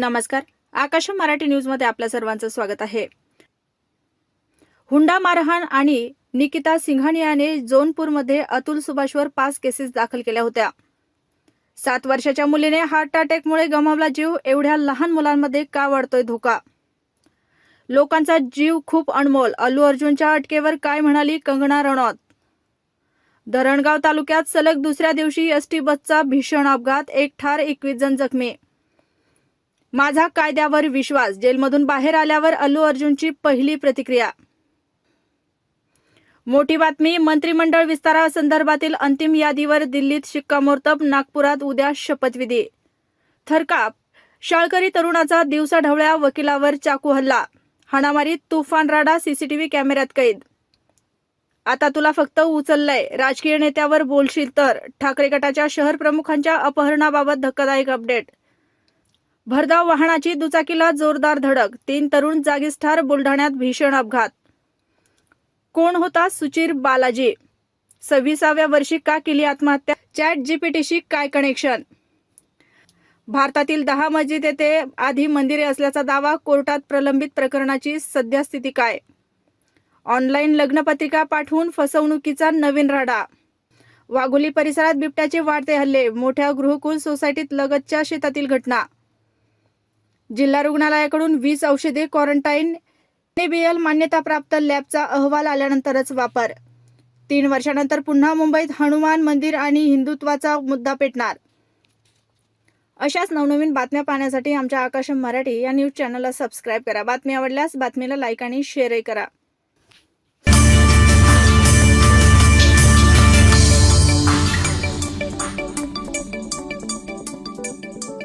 नमस्कार. आकाश मराठी न्यूजमध्ये आपल्या सर्वांचं स्वागत आहे. हुंडा मारहाण आणि निकिता सिंघानियाने जोनपूरमध्ये अतुल सुभाषवर पाच केसेस दाखल केल्या होत्या. सात वर्षाच्या मुलीने हार्ट अटॅकमुळे गमावला जीव एवढ्या लहान मुलांमध्ये का वाढतोय धोका? लोकांचा जीव खूप अनमोल अल्लू अर्जुनच्या अटकेवर काय म्हणाली कंगना रनौत धरणगाव तालुक्यात सलग दुसऱ्या दिवशी एसटी बसचा भीषण अपघात एक ठार एकवीस जण जखमी. माझा कायद्यावर विश्वास. जेलमधून बाहेर आल्यावर अल्लू अर्जुनची पहिली प्रतिक्रिया. मोठी बातमी मंत्रिमंडळ विस्तारासंदर्भातील अंतिम यादीवर दिल्लीत शिक्कामोर्तब नागपुरात उद्या शपथविधी. थरकाप. शाळकरी तरुणाचा दिवसाढवळ्या वकिलावर चाकू हल्ला. हाणामारीत तुफान राडा सीसीटीव्ही कॅमेऱ्यात कैद. आता तुला फक्त उचललंय. राजकीय नेत्यावर बोलशील तर. ठाकरे गटाच्या शहर प्रमुखांच्या अपहरणाबाबत धक्कादायक अपडेट. भरधाव वाहनाची दुचाकीला जोरदार धडक. तीन तरुण जागीच ठार बुलढाण्यात भीषण अपघात. कोण होता सुचीर बालाजी? सव्वीसाव्या वर्षी का केली आत्महत्या? चॅट जीपीटीशी काय कनेक्शन? भारतातील दहा मस्जिद येथे आधी मंदिरे असल्याचा दावा कोर्टात प्रलंबित प्रकरणाची सद्यस्थिती काय? ऑनलाईन लग्नपत्रिका पाठवून फसवणुकीचा नवीन राडा. वाघोली परिसरात बिबट्याचे वाढते हल्ले मोठ्या गृहकुल सोसायटीत लगतच्या शेतातील घटना. जिल्हा रुग्णालयाकडून वीस औषधे क्वारंटाईन एनएबीएल मान्यताप्राप्त लॅबचा अहवाल आल्यानंतरच वापर. तीन वर्षानंतर पुन्हा मुंबईत हनुमान मंदिर आणि हिंदुत्वाचा मुद्दा पेटणार. अशाच नवनवीन बातम्या पाहण्यासाठी आमच्या आकाश मराठी या न्यूज चॅनलला सबस्क्राईब करा. बातमी आवडल्यास बातमीला लाईक आणि शेअरही करा.